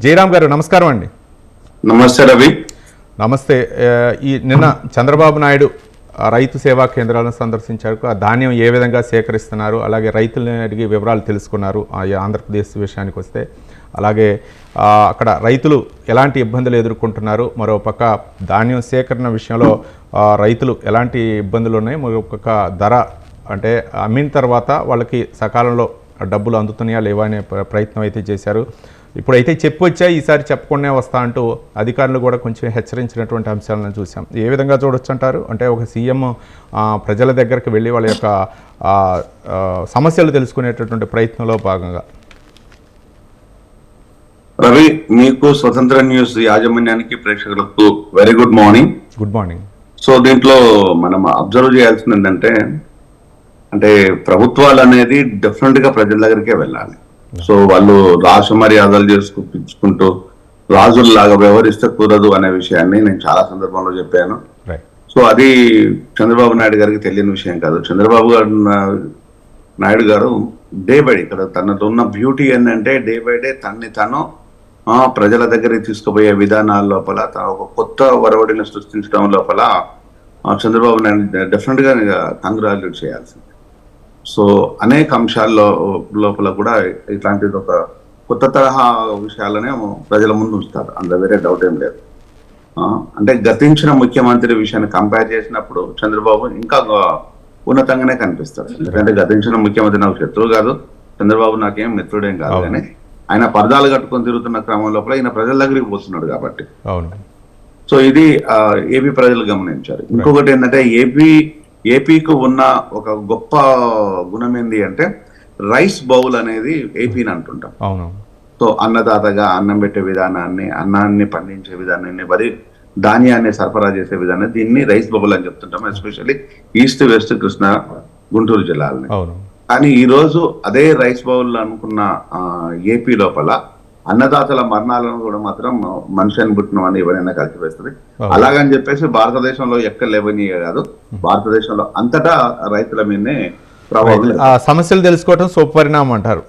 జయరామ్ గారు నమస్కారం అండి. నమస్తే రవి. నమస్తే. ఈ నిన్న చంద్రబాబు నాయుడు రైతు సేవా కేంద్రాలను సందర్శించారు. ఆ ధాన్యం ఏ విధంగా సేకరిస్తున్నారు? అలాగే రైతులని అడిగి వివరాలు తెలుసుకున్నారు. ఆంధ్రప్రదేశ్ విషయానికి వస్తే. అలాగే అక్కడ రైతులు ఎలాంటి ఇబ్బందులు ఎదుర్కొంటున్నారు? మరోపక్క ధాన్యం సేకరణ విషయంలో రైతులు ఎలాంటి ఇబ్బందులు ఉన్నాయి? మరొక ధర అంటే అమ్మిన తర్వాత వాళ్ళకి సకాలంలో డబ్బులు అందుతున్నాయా లేవా అనే ప్ర- ప్రయత్నం అయితే చేశారు. ఇప్పుడైతే చెప్పి వచ్చా ఈసారి చెప్పకుండా వస్తా అంటూ అధికారులు కూడా కొంచెం హెచ్చరించినటువంటి అంశాలను చూసాం ఏ విధంగా చూడొచ్చు అంటారు అంటే ఒక సీఎం ప్రజల దగ్గరికి వెళ్ళి వాళ్ళ యొక్క సమస్యలు తెలుసుకునేటటువంటి ప్రయత్నంలో భాగంగా. రవి మీకు స్వతంత్ర న్యూస్ యాజమాన్యానికి ప్రేక్షకులకు very good morning. Good morning. So దీంట్లో మనం అబ్జర్వ్ చేయాల్సింది ఏంటంటే అంటే ప్రభుత్వాలు అనేది డెఫినెట్గా ప్రజల దగ్గరికే వెళ్ళాలి. సో వాళ్ళు రాష్ట్ర మర్యాదలు చేసుకుంటూ రాజుల్లాగా వ్యవహరిస్తే కుదరదు అనే విషయాన్ని నేను చాలా సందర్భంలో చెప్పాను. సో అది చంద్రబాబు నాయుడు గారికి తెలియని విషయం కాదు. చంద్రబాబు గారు నాయుడు గారు డే బై డే ఇక్కడ తనలో ఉన్న బ్యూటీ ఏంటంటే డే బై డే తన్ని తను ఆ, ప్రజల దగ్గరికి తీసుకుపోయే విధానాల లోపల తన ఒక కొత్త వరవడిని సృష్టించడం లోపల చంద్రబాబు నాయుడు డెఫినెట్గా కంగ్రాచులేట్ చేయాల్సింది. సో అనేక అంశాల్లో లోపల కూడా ఇట్లాంటిది ఒక కొత్త తరహా విషయాలనే ప్రజల ముందు ఉంచుతారు. అందులో వేరే డౌట్ ఏం లేదు. అంటే గతించిన ముఖ్యమంత్రి విషయాన్ని కంపేర్ చేసినప్పుడు చంద్రబాబు ఇంకా ఉన్నతంగానే కనిపిస్తారు ఎందుకంటే గతించిన ముఖ్యమంత్రి నాకు శత్రువు కాదు చంద్రబాబు నాకేం మిత్రుడేం కాదు. కానీ ఆయన పరదాలు కట్టుకొని తిరుగుతున్న క్రమం లోపల ఈయన ప్రజల దగ్గరికి పోతున్నాడు కాబట్టి. సో ఇది ఏపీ ప్రజలు గమనించారు. ఇంకొకటి ఏంటంటే ఏపీ ఏపీకి ఉన్న ఒక గొప్ప గుణం ఏంది అంటే రైస్ బౌల్ అనేది ఏపీని అంటుంటాం. అవును. సో అన్నదాతగా అన్నం పెట్టే విధానాన్ని అన్నాన్ని పండించే విధానాన్ని వరి ధాన్యాన్ని సరఫరా చేసే విధానాన్ని దీన్ని రైస్ బబుల్ అని చెప్తుంటాం especially east west Krishna Guntur జిల్లాలని. కానీ ఈ రోజు అదే రైస్ బౌల్ అనుకున్న ఏపీ లోపల అన్నదాతల మరణాలను కూడా మాత్రం మనిషిని పుట్టిన అని ఎవరైనా కలిసివేస్తుంది. అలాగని చెప్పేసి భారతదేశంలో ఎక్కడ లేవని కాదు భారతదేశంలో అంతటా రైతుల మీదనే సమస్యలు తెలుసుకోవటం సుపరిణామం అంటారు.